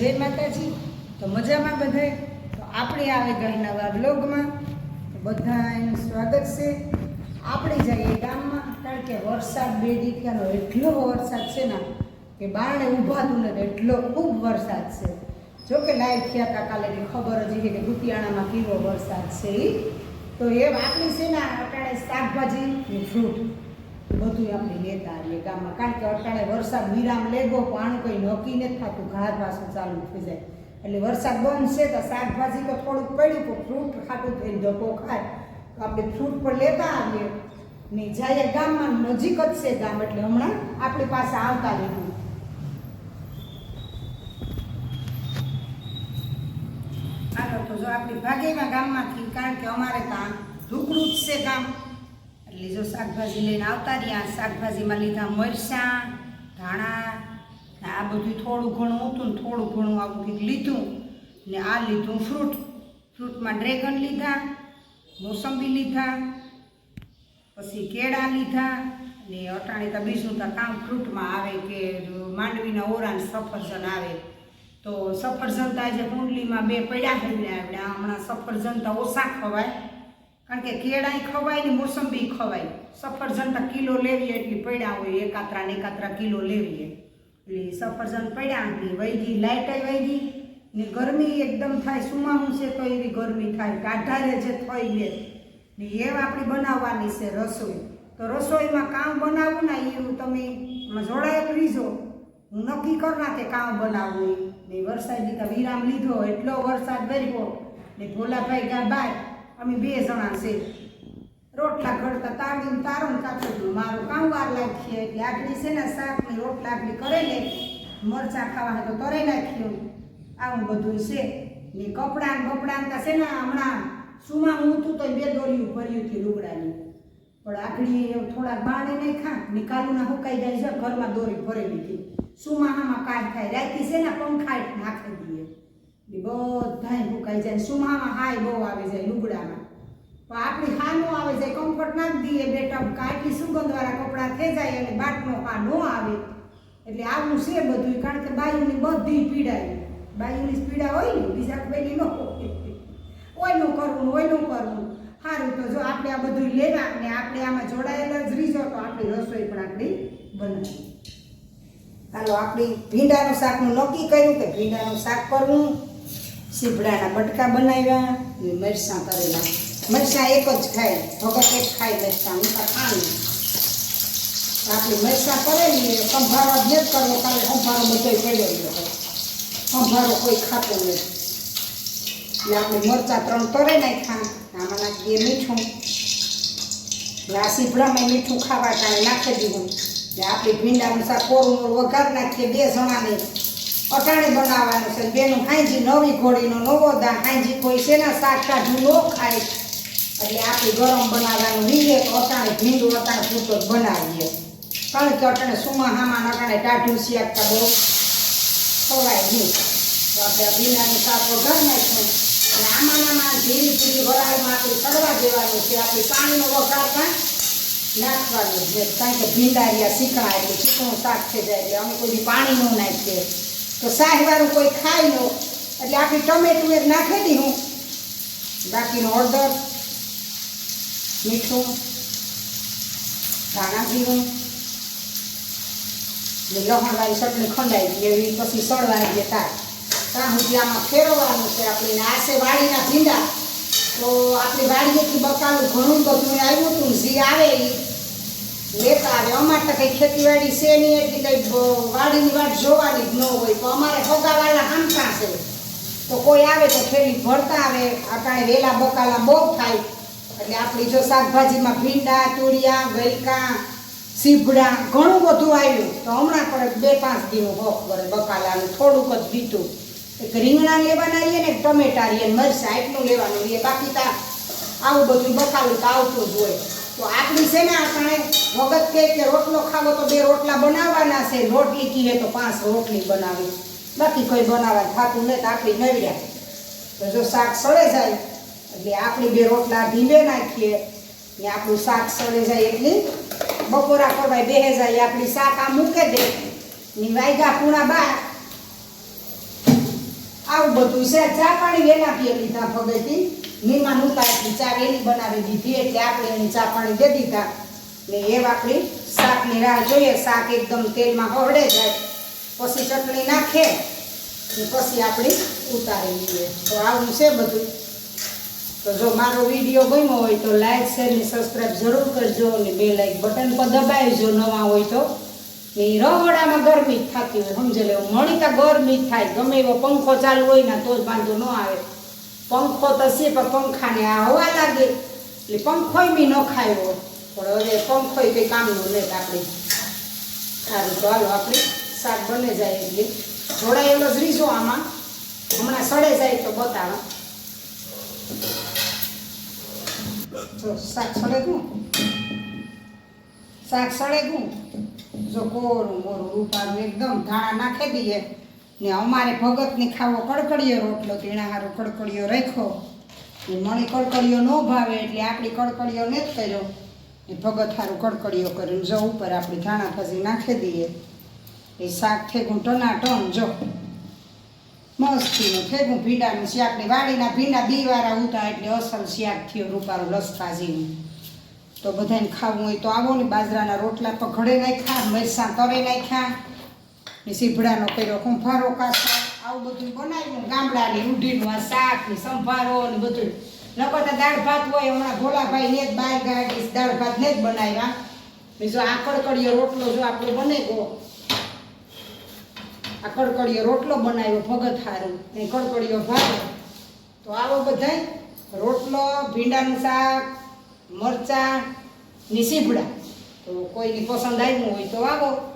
જય માતાજી. તો મજામાં બધાય તો આપણે આવે ગઈ નવા બ્લોગમાં બધા એનું સ્વાગત છે. આપણે જઈએ ગામમાં, કારણ કે વરસાદ બે દીકરાનો એટલો વરસાદ છે ને, કે બારણે ઊભાતું નથી એટલો ખૂબ વરસાદ છે. જો કે લાઈવ થયા હતા કાલે ખબર જ છે કે ગુતિયાણામાં કેવો વરસાદ છે એ તો એ આપણી છે ને અટાણે શાકભાજી ને ફ્રૂટ બધું આપણે લેતા આવીએ ગામમાં. કારણ કે અટાણે વરસાદ વિરામ લેગો, પાણી કંઈ નક્કી નથી થતું ઘાર પાછું ચાલુ થઈ જાય. એટલે વરસાદ બંધ છે તો શાકભાજી તો થોડુંક પડ્યું, પણ ફ્રૂટ ખાટું થઈને ધક્કો ખાય. તો આપણે ફ્રૂટ પણ લેતા આવીએ. ને જાય ગામમાં નજીક જ છે ગામ, એટલે હમણાં આપણી પાસે આવતા લીધું હાલો તો જો આપણી ભાગીના ગામમાંથી, કારણ કે અમારે ત્યાં ઢુકડું જ છે ગામ. એટલે જો શાકભાજી લઈને આવતા રહ્યા, શાકભાજીમાં લીધા મરચાં, ધાણા, આ બધું થોડું ઘણું હતું ને થોડું ઘણું આવું કંઈક લીધું ને આ લીધું ફ્રૂટ. ફ્રૂટમાં ડ્રેગન લીધા, મોસંબી લીધા, પછી કેળા લીધા ને અટાણી તો બીજું તો કામ ફ્રૂટમાં આવે કે માંડવીના ઓરા ને સફરજન આવે. તો સફરજન તો આજે કુંડલીમાં બે પડ્યા છે ને આપણે હમણાં સફરજન તો ઓછા ખવાય. કારણ કે કેળાય ખવાય ને મોસંબી ખવાય. સફરજન તો કિલો લેવીએ એટલી પડ્યા હોય, એકાત્રા ને એકાત્રા કિલો લેવીએ એટલે સફરજન પડ્યા ને વહી લાઇટ વૈગી ને ગરમી એકદમ થાય સુમાવું છે તો એવી ગરમી થાય. કાઢારે જે થઈ લે ને એ આપણી બનાવવાની છે રસોઈ. તો રસોઈમાં કામ બનાવવું ને એવું તમે જોડાયેલું રીજો. હું નક્કી કર નાખે કામ બનાવવું ને વરસાદ તો વિરામ લીધો, એટલો વરસાદ વર્યો ને ભોલાભાઈ ગા બાય અમે બે જણા છે. રોટલા ઘડતા તાળીને તારું કાપડું મારું કામ વાર લાગીએ એટલે આટલી છે ને શાકની રોટલા આટલી કરે ને મરચાં ખાવા તો તરે નાખ્યું. આવું બધું છે. ને કપડાં બપડાં તા છે ને હમણાં સુમાં હું તો બે દોરીયું ભર્યું હતું લુગડાની. પણ આખડી થોડા બાણે નહીં ખા નિકાલુના હુકાઈ જાય છે. ઘરમાં દોરી ભરેલી હતી. સુમાહામાં કાંઈ થાય. રાતી છે ને પંખા નાખે. એ બધાય હુકાઈ જાય સુમામાં હાય બહુ આવી જાય લુગડામાં. પણ આપણી હા નો આવે જાય કમ્ફર્ટ નાખી દઈએ બેટા. સુગંધ સુગંધવાળા કપડાં થઈ જાય અને બાટનો હા નો આવે. એટલે આવું છે બધું કારણ કે બાયુની બધી પીડા બાયુની પીડા હોય ને બીજા કોઈની ન ઓયનું કરવું ને ઓયનું કરવું સારું તો જો આપણે આ બધું લેવા ને આપણે આમાં જોડાયેલા જ રીજો તો આપણી રસોઈ પણ આપણી બનાવી. હાલો, આપણી ભીંડાનું શાકનું નક્કી કર્યું કે ભીંડાનું શાક કરવું? સીભડાના બટકા બનાવ્યા, ને મરચાં કરેલા. મરચાં એક જ ખાય ભગત એક ખાય મરચાં, હું તો ખાણી આપણી મરચાં કરેલી એ સંભારો જ કરવો કાલે સંભારો બધો પડ્યો ગયો સંભારો કોઈ ખાતો નહીં એટલે આપણે મરચાં ત્રણ તરે નાખ્યા આમાં નાખીએ મીઠું. આ સીપડામાં મીઠું ખાવા કાંઈ નાખી દીધું. એટલે આપણે ભીંડાનું શાક કોરું વઘાર નાખીએ બે જણાને. અટાણે બનાવવાનું છે. બેનું હાંજી નવી ઘોડીનો નવો દા હાંજી કોઈ શેના શાક કાઢું ન ખાય. એટલે આપણે ગરમ બનાવવાનું રીએ તો અટાણે ભીંડું અટાણે પૂરતો જ બનાવીએ. કારણ કે અટાણે સુમા હામાં અટાણે ટાઢું શિયાકતા બહુ. ખવાય નહીં. તો આપણે ભીંડાનું શાક વઘાર નાખ્યું. અને આમાં આમાં ધીરી ધીરે વરાળમાં આપણે ચડવા દેવાનું છે. આપણે પાણીનો વઘાર પણ નાખવાનું છે. કારણ કે ભીંડારિયા શીખણા એટલે શીખણું શાક થઈ જાય એટલે અમે કોઈ પાણી ન નાખીએ. તો શાકવાળું કોઈ ખાય નો, એટલે આપણી ટમેટું એક નાખી દીધું બાકીનો હળદર મીઠું, ધાણા જીરું લહણવાળી ચટણી ખંડાઈ ગઈ એવી, પછી સળવાની જે તાર ત્યાં સુધી આમાં ફેરવવાનું છે આપણે, ને વાળીના ભીંડા તો આપણી વાડીએથી બકાલું ઘણું બધું આવ્યું હતું ઝી આવે એ લેતા આવે. અમારે તો કંઈ ખેતીવાડી છે નહીં, એટલી કંઈ વાડીની વાટ જોવાની જ ન હોય. તો અમારે હોગાવાળા હામતા છે? તો કોઈ આવે તો થેલી ભરતા આવે. અટાણે વેલા બકાલા બહુ થાય. એટલે આપણી જો શાકભાજીમાં ભીંડા, તુરિયા ગલકા સીભડા ઘણું બધું આવ્યું તો હમણાં પણ બે પાંચ દિવસ હોક કરે બકાલાનું થોડુંક જ બીતું એક રીંગણા લેવાના રહીએ ને ટમેટા રહીએ ને એટલું લેવાનું રહીએ બાકી તા આવું બધું બકાલું તો આવતું જ હોય. તો આપણી છે ને આપણે વગત કે રોટલો ખાવો તો બે રોટલા બનાવવાના છે. રોટલી કીએ તો પાંચ રોટલી બનાવી. બાકી કોઈ બનાવવા થતું નહીં તો આપણી નવડ્યા તો જો શાક સળે જાય, એટલે આપણી બે રોટલા ઢીલે નાખીએ. ને આપણું શાક સળે જાય એટલે બપોરા કરવા બેહે જાય, આપણી શાક આ મૂકે દે. ની વાયગા પૂણા બાર. આવું બધું છે. ચા પાણી વેલા પીએ લીધા ભગેથી મહેમાન ઉતારી ચા વેલી બનાવી દીધી એટલે આપણે એને ચા પાણી દે દીધા. ને એ આપણી શાકની રાહ જોઈએ. શાક એકદમ તેલમાં હવડે જાય. પછી ચટણી નાખે. ને પછી આપણે ઉતારી લઈએ. તો આવું છે બધું. તો જો મારો વીડિયો ગમ્યો હોય તો લાઇક શેર ને સબસ્ક્રાઈબ જરૂર કરજો. અને બે લાઈક બટન પર દબાવજો નવા હોય તો. ને રવડામાં ગરમી જ થતી હોય. સમજે લેવું મણીતા ગરમી જ થાય. ગમે એવો પંખો ચાલુ હોય ને, તો જ વાંધો ન આવે. પંખો તો છે, પણ પંખાને આ હવા લાગે. એટલે પંખોય બી ન ખાયો. પણ હવે પંખોય કંઈ કામનું નહીં આપણે. સારું તો હાલો, આપણે શાક બને જાય એટલે. જોડાયેલો જ રીજો આમાં. હમણાં સડે જાય તો બતાવો. જો શાક સડે ગયું. શાક સડે ગયું. જો કોરું મોરું રૂપાનું એકદમ ધાણા નાખી દઈએ ને અમારે ભગતને ખાવો કડકડીયો રોટલો તેના હારું કડકડીયો રાખ્યો. એ મણી કડકડીયો ન ભાવે એટલે આપણી કડકડીયો ને જ કર્યો. એ ભગત હારું કડકડીયો કરીને જો ઉપર આપણે ધાણા ભાજી નાખી દઈએ. એ શાક થેગું ટનાટન જો. મસ્તીનું થેગું ભીંડાનું શાકની વાડીના ભીંડા બીવાળા ઉતા એટલે અસલ શાક થયો રૂપારું લસકાજીનું તો બધાને ખાવું હોય તો આવો ને બાજરાના રોટલા પર ઘડે નાખ્યા મરસાં તરે નાખ્યા. ને સીભડાનો કર્યો કુંભારો કાચો, આવું બધું બનાવ્યું, ગામડાની રૂઢીનું આ શાક ને સંભારો ને બધું. નકર તો દાળ ભાત હોય, હમણાં ભોલાભાઈ ને જ બહાર ગાડી દાળ ભાત ને જ બનાવ્યા. ને જો આ કડકડીયો રોટલો જો આપણો બને ગયો આ કડકડીયો રોટલો બનાવ્યો ભગત હારું ને કડકડીયો ભાત. તો આવો બધાય, રોટલો, ભીંડાનું શાક, મરચાં ને સીભડા. તો કોઈની પસંદ આવ્યું હોય તો આવો.